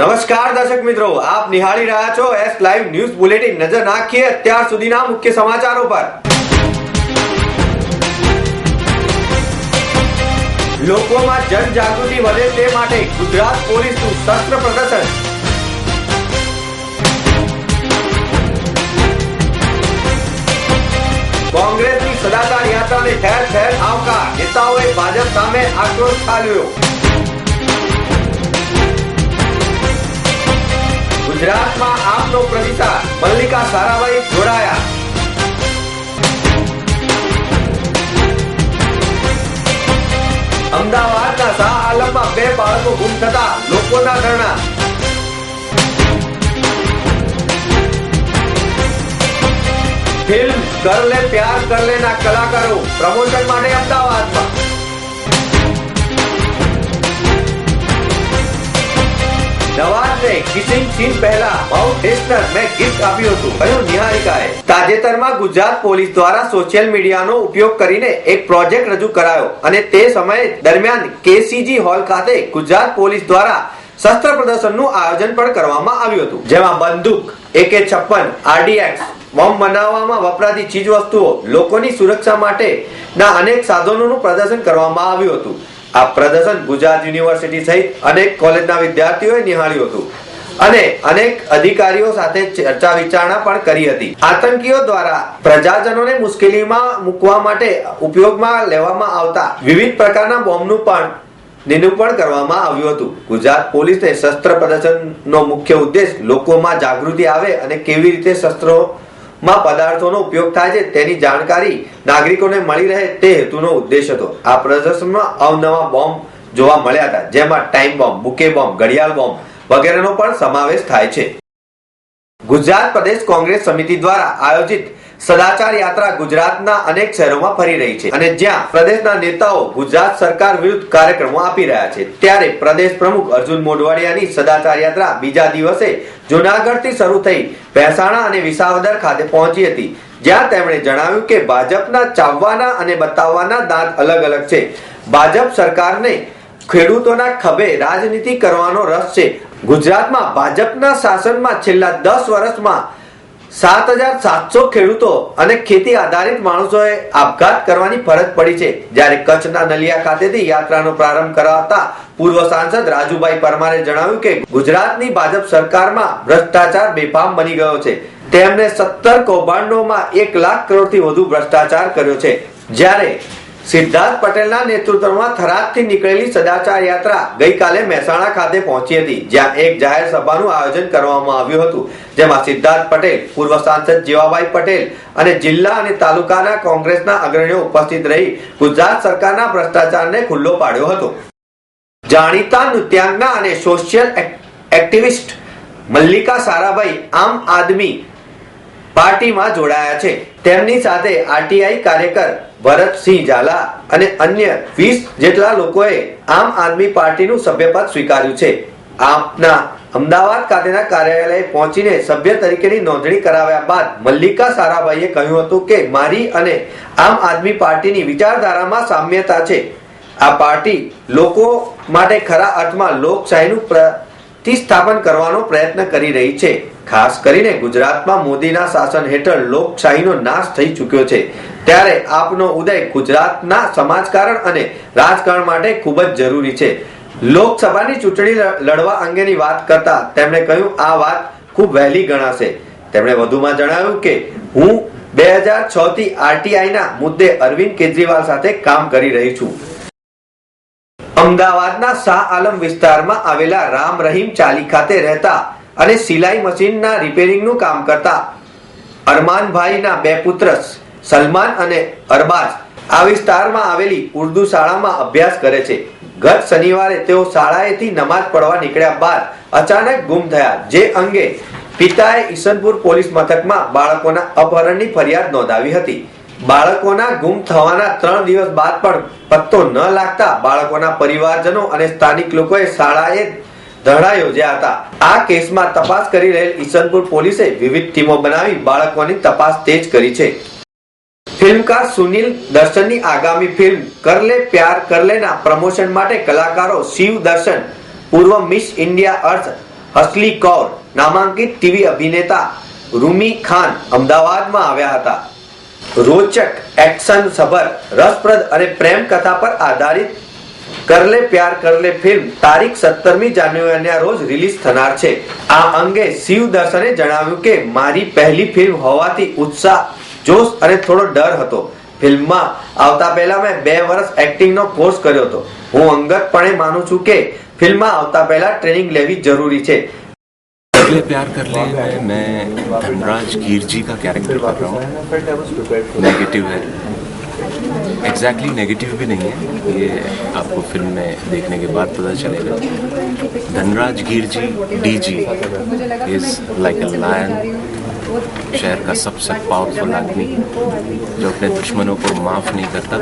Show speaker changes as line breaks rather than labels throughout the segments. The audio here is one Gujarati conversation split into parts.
નમસ્કાર દર્શક મિત્રો, આપ નિહાળી રહ્યા છો એસ લાઈવ ન્યૂઝ બુલેટિન નજર નાખીએ અત્યાર સુધીના મુખ્ય સમાચારો પર. લોકોમાં જનજાગૃતિ વધે તે માટે ગુજરાત પોલીસનું શસ્ત્ર પ્રદર્શન. કોંગ્રેસની સદાચાર યાત્રાને ઠેર ઠેર આવકાર. નેતાઓએ ભાજપ સામે આક્રોશ ઠાલવ્યો ગુજરાતમાં આપનો પ્રતિસાદ. મલ્લિકા સારાભાઈ જોડાયા. અમદાવાદના શાહ આલમમાં બે બાળકો ગુમ થતા લોકોના ધરણા. ફિલ્મ કર લે પ્યાર કર કલાકારો. પ્રમોશન માટે અમદાવાદમાં. નવાઝને કિસિંગ સીન પહેલા માઉન્ટ હેસ્ટર મેં ગિફ્ટ આપ્યું હતું. કહ્યું નિહારિકાએ? તાજેતરમાં ગુજરાત પોલીસ દ્વારા સોશિયલ મીડિયાનો ઉપયોગ કરીને એક પ્રોજેક્ટ રજૂ કરાયો અને તે સમયે દરમિયાન કેસીજી હોલ ખાતે ગુજરાત પોલીસ દ્વારા શસ્ત્ર પ્રદર્શનનું આયોજન પણ કરવામાં આવ્યું હતું. જેમાં બંદૂક, એકે છપ્પન, આરડીએક્સ, બોમ્બ બનાવવામાં વપરાતી ચીજ વસ્તુઓ લોકોની સુરક્ષા માટેના અનેક સાધનોનું પ્રદર્શન કરવામાં આવ્યું હતું. આ પ્રદર્શન ગુજરાત યુનિવર્સિટી સહિત અનેક કોલેજના વિદ્યાર્થીઓએ નિહાળ્યું હતું. અને અનેક અધિકારીઓ સાથે ચર્ચા વિચારણા પણ કરી હતી. આતંકીઓ દ્વારા પ્રજાજનોને મુશ્કેલીમાં મૂકવા માટે ઉપયોગમાં લેવામાં આવતા વિવિધ પ્રકારના બોમ્બનું પણ નિરૂપણ કરવામાં આવ્યું હતું. ગુજરાત પોલીસને શસ્ત્ર પ્રદર્શનનો મુખ્ય ઉદ્દેશ લોકોમાં જાગૃતિ આવે અને કેવી રીતે શસ્ત્રોમાં પદાર્થોનો ઉપયોગ થાય છે તેની જાણકારી નાગરિકોને મળી રહે તે હેતુનો ઉદ્દેશ હતો. આ પ્રદર્શનમાં અવનવા બોમ્બ જોવા મળ્યા હતા, જેમાં ટાઈમ બોમ્બ, બુકે બોમ્બ, ઘડિયાળ બોમ્બ વગેરેનો પણ સમાવેશ થાય છે. ગુજરાત પ્રદેશ કોંગ્રેસ સમિતિ દ્વારા આયોજિત સદાચાર યાત્રા ગુજરાતના અનેક શહેરોમાં ફરી રહી છે અને જ્યાં પ્રદેશના નેતાઓ ગુજરાત સરકાર વિરુદ્ધ કાર્યક્રમો આપી રહ્યા છે. ત્યારે પ્રદેશ પ્રમુખ અર્જુન મોઢવાડિયાની સદાચાર યાત્રા બીજા દિવસે જુનાગઢથી શરૂ થઈ ભેસાણા અને વિસાવદર ખાતે પહોંચી હતી. જ્યાં તેમણે જણાવ્યું કે ભાજપના ચાવવાના અને બતાવવાના દાંત અલગ અલગ છે. ભાજપ સરકારને ખેડૂતોના ખભે રાજનીતિ કરવાનો રસ છે. ગુજરાતમાં ભાજપના શાસનમાં છેલ્લા દસ વર્ષમાં સાત હજાર સાતસો ખેડૂતો અને ખેતી આધારિત માણસોએ આપઘાત કરવાની ફરજ પડી છે. જ્યારે કચ્છના નલિયા ખાતેથી યાત્રાનો પ્રારંભ કરાવતા પૂર્વ સાંસદ રાજુભાઈ પરમારે જણાવ્યું કે ગુજરાતની ભાજપ સરકારમાં ભ્રષ્ટાચાર બેફામ બની ગયો છે. તેમણે સત્તર કૌભાંડોમાં એક લાખ કરોડથી વધુ ભ્રષ્ટાચાર કર્યો છે. જ્યારે સિદ્ધાર્થ પટેલના નેતૃત્વમાં થરાદથી નીકળેલી સદાચાર યાત્રા ગઈકાલે મહેસાણા ખાતે પહોંચી હતી, જ્યાં એક જાહેર સભાનું આયોજન કરવામાં આવ્યું હતું, જેમાં સિદ્ધાર્થ પટેલ, પૂર્વ સાંસદ જીવાભાઈ પટેલ અને જિલ્લા અને તાલુકાના કોંગ્રેસના અગ્રણીઓ ઉપસ્થિત રહી ગુજરાત સરકારના ભ્રષ્ટાચારને ખુલ્લો પાડ્યો હતો. જાણીતા નૃત્યાંગના અને સોશિયલ એક્ટિવિસ્ટ મલ્લિકા સારાભાઈ આમ આદમી પાર્ટીમાં જોડાયા છે. તેમની સાથે આરટીઆઈ કાર્યકર ભરતસિંહ ઝાલા અને અન્ય વીસ જેટલા લોકોએ આમ આદમી પાર્ટીનું સભ્યપદ સ્વીકાર્યું છે. આપના અમદાવાદ ખાતેના કાર્યાલયે પહોંચીને સભ્ય તરીકેની નોંધણી કરાવ્યા બાદ મલ્લિકા સારાભાઈએ કહ્યું હતું કે મારી અને આમ આદમી પાર્ટીની વિચારધારામાં સામ્યતા છે. આ પાર્ટી લોકો માટે ખરા અર્થમાં લોકશાહીનું પ્રતિસ્થાપન કરવાનો પ્રયત્ન કરી રહી છે. ખાસ કરીને ગુજરાતમાં મોદીના શાસન હેઠળ લોકશાહીનો નાશ થઈ ચૂક્યો છે. ત્યારે આપનો ઉદય ગુજરાતના સમાજકારણ અને રાજકારણ માટે ખૂબ જ જરૂરી છે. લોકસભાની ચૂંટણી લડવા અંગેની વાત કરતા તેમણે કહ્યું, આ વાત ખૂબ વહેલી ગણાશે. તેમણે વધુમાં જણાવ્યું કે, હું બે હજાર છ થી આરટીઆઈના મુદ્દે અરવિંદ કેજરીવાલ સાથે કામ કરી રહી છું. અમદાવાદના શાહ આલમ વિસ્તારમાં આવેલા રામ રહીમ ચાલી ખાતે રહેતા અને સિલાઈ મશીનના રિપેરિંગનું કામ કરતા અરમાનભાઈના બે પુત્ર સલમાન અને અરબાઝ આ વિસ્તારમાં આવેલી ઉર્દુ શાળામાં અભ્યાસ કરે છે. ગત શનિવારે તેઓ શાળાએથી નમાઝ પઢવા નીકળ્યા બાદ અચાનક ગુમ થયા, જે અંગે પિતાએ ઈસનપુર પોલીસ મથકમાં બાળકોના અપહરણની ફરિયાદ નોંધાવી હતી. બાળકોના ગુમ થવાના ત્રણ દિવસ બાદ પણ પત્તો ન લાગતા બાળકોના પરિવારજનો અને સ્થાનિક લોકોએ શાળાએ ધરણા યોજ્યા હતા. આ કેસમાં તપાસ કરી રહેલ ઈસનપુર પોલીસે વિવિધ ટીમો બનાવી બાળકોની તપાસ તેજ કરી છે. ફિલ્મકાર સુનિલ દર્શનની આગામી ફિલ્મ કરલે પ્યાર કરલેના પ્રમોશન માટે કલાકારો શિવ દર્શન, પૂર્વ Miss India Earth Hasleen Kaur, નામાંકિત ટીવી અભિનેતા રૂમી ખાન અમદાવાદમાં આવ્યા હતા. રોચક એક્શન સભર, રસપ્રદ અને પ્રેમ કથા પર આધારિત કરલે પ્યાર કરલે ફિલ્મ તારીખ સત્તરમી જાન્યુઆરીના રોજ રિલીઝ થનાર છે. આ અંગે શિવ દર્શને જણાવ્યું કે મારી પહેલી ફિલ્મ હોવાથી ઉત્સાહ, જોશ અને થોડો ડર હતો. ફિલ્મમાં આવતા પહેલા મેં બે વર્ષ એક્ટિંગનો કોર્સ કર્યો હતો. હું અંગતપણે માનું છું કે ફિલ્મમાં આવતા પહેલા ટ્રેનિંગ લેવી જરૂરી છે.
अगले प्यार कर ले में मैं धनराज गिर जी का कैरेक्टर कर रहा हूँ। नेगेटिव है। एग्जैक्टली exactly नेगेटिव भी नहीं है। ये आपको फ़िल्म में देखने के बाद पता चलेगा। Dhanraj Gir ji D G is like a lion शहर का सबसे पावरफुल आदमी, जो अपने दुश्मनों को माफ़ नहीं करता,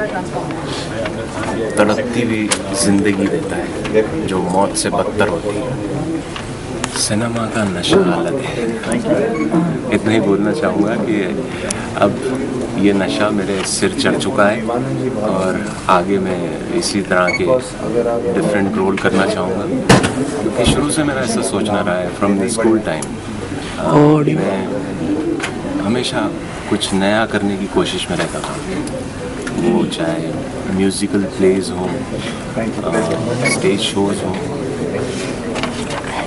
तड़पती हुई ज़िंदगी देता है, जो मौत से बदतर होती है। सिनेमा का नशा अलग है। इतना ही बोलना चाहूँगा कि अब ये नशा मेरे सिर चढ़ चुका है और आगे मैं इसी तरह के डिफरेंट रोल करना चाहूँगा। क्योंकि शुरू से मेरा ऐसा सोचना रहा है फ्रॉम द स्कूल टाइम मैं हमेशा कुछ नया करने की कोशिश में रहता था। वो चाहे म्यूज़िकल प्लेज हों स्टेज शोज़ हों।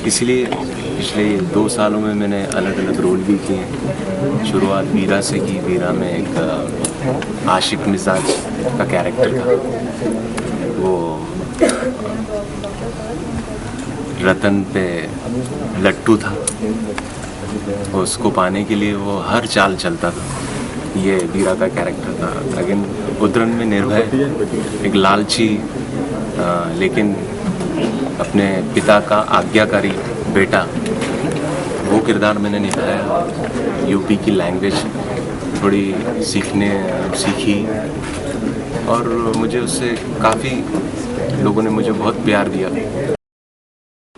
इसलिए पिछले दो सालों में मैंने अलग अलग रोल भी किए शुरुआत वीरा से की। वीरा में एक आशिक मिजाज का कैरेक्टर था। वो रतन पे लट्टू था। उसको पाने के लिए वो हर चाल चलता था। ये वीरा का कैरेक्टर था। लेकिन उद्रन में निर्भय एक लालची अ, लेकिन अपने पिता का आज्ञाकारी बेटा वो किरदार मैंने निभाया यूपी की लैंग्वेज थोड़ी सीखने सीखी और मुझे उससे काफ़ी लोगों ने मुझे बहुत प्यार दिया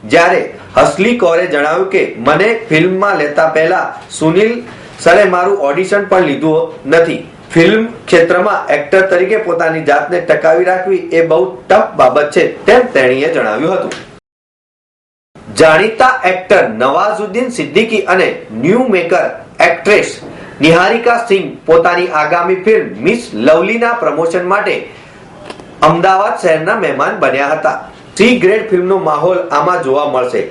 જ્યારે હસલી કૌરે જણાવ્યું કે મને ફિલ્મમાં લેતા પહેલા સુનિલ સરે મારું ઓડિશન પણ લીધું નથી ફિલ્મ ક્ષેત્રમાં એક્ટર તરીકે પોતાની જાતને ટકાવી રાખવી એ બહુ ટફ બાબત છે તેમ તેણીએ જણાવ્યું હતું. જાણીતા એક્ટર નવાઝુદ્દીન સિદ્દીકી અને new maker actress Niharika Singh પોતાની આગામી ફિલ્મ મિસ લવલીના પ્રમોશન માટે અમદાવાદ શહેરના મહેમાન બન્યા હતા. સી ગ્રેડ ફિલ્મનો માહોલ આમાં જોવા મળશે.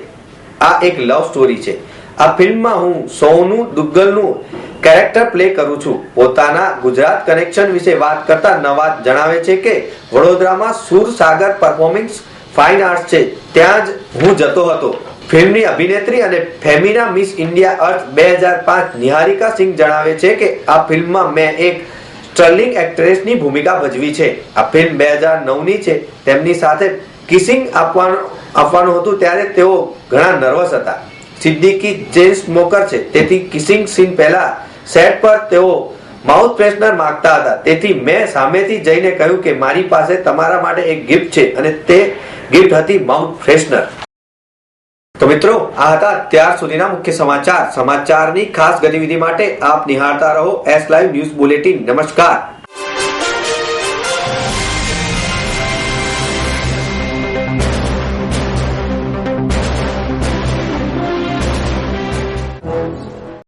આ એક લવ સ્ટોરી છે. આ ફિલ્મમાં હું સોનું, દુગ્ગલનું કેરેક્ટર પ્લે કરું છું. પોતાના ગુજરાત કનેક્શન વિશે વાત કરતા નવાજ જણાવે છે કે વડોદરામાં સુરસાગર પરફોર્મિંગ્સ ફાઇન આર્ટ્સ છે. ત્યાં જ હું જતો હતો. ફિલ્મની અભિનેત્રી અને ફેમિના મિસ ઇન્ડિયા અર્થ બે હજાર પાંચ નિહારિકા સિંહ જણાવે છે કે આ ફિલ્મમાં મેં એક સ્ટર્લિંગ એક્ટ્રેસની ભૂમિકા ભજવી છે. આ ફિલ્મ બે હજાર નવની છે. તેમની સાથે કિસિંગ આપવાનું આપવાનું હતું ત્યારે તેઓ ઘણા નર્વસ હતા. સિદ્દીકી ચેન સ્મોકર છે. તેથી કિસિંગ સીન પહેલા સેટ પર તેઓ માઉથ ફ્રેશનર માંગતા હતા. તેથી મેં સામેથી જઈને કહ્યું કે મારી પાસે તમારા માટે એક ગિફ્ટ છે અને તે ગિફ્ટ હતી માઉથ ફ્રેશનર તો મિત્રો, આ હતા ત્યાર સુધીના મુખ્ય સમાચાર. સમાચારની ખાસ ગતિવિધિ માટે આપ નિહાળતા રહો એસ લાઈવ ન્યૂઝ બુલેટિન નમસ્કાર.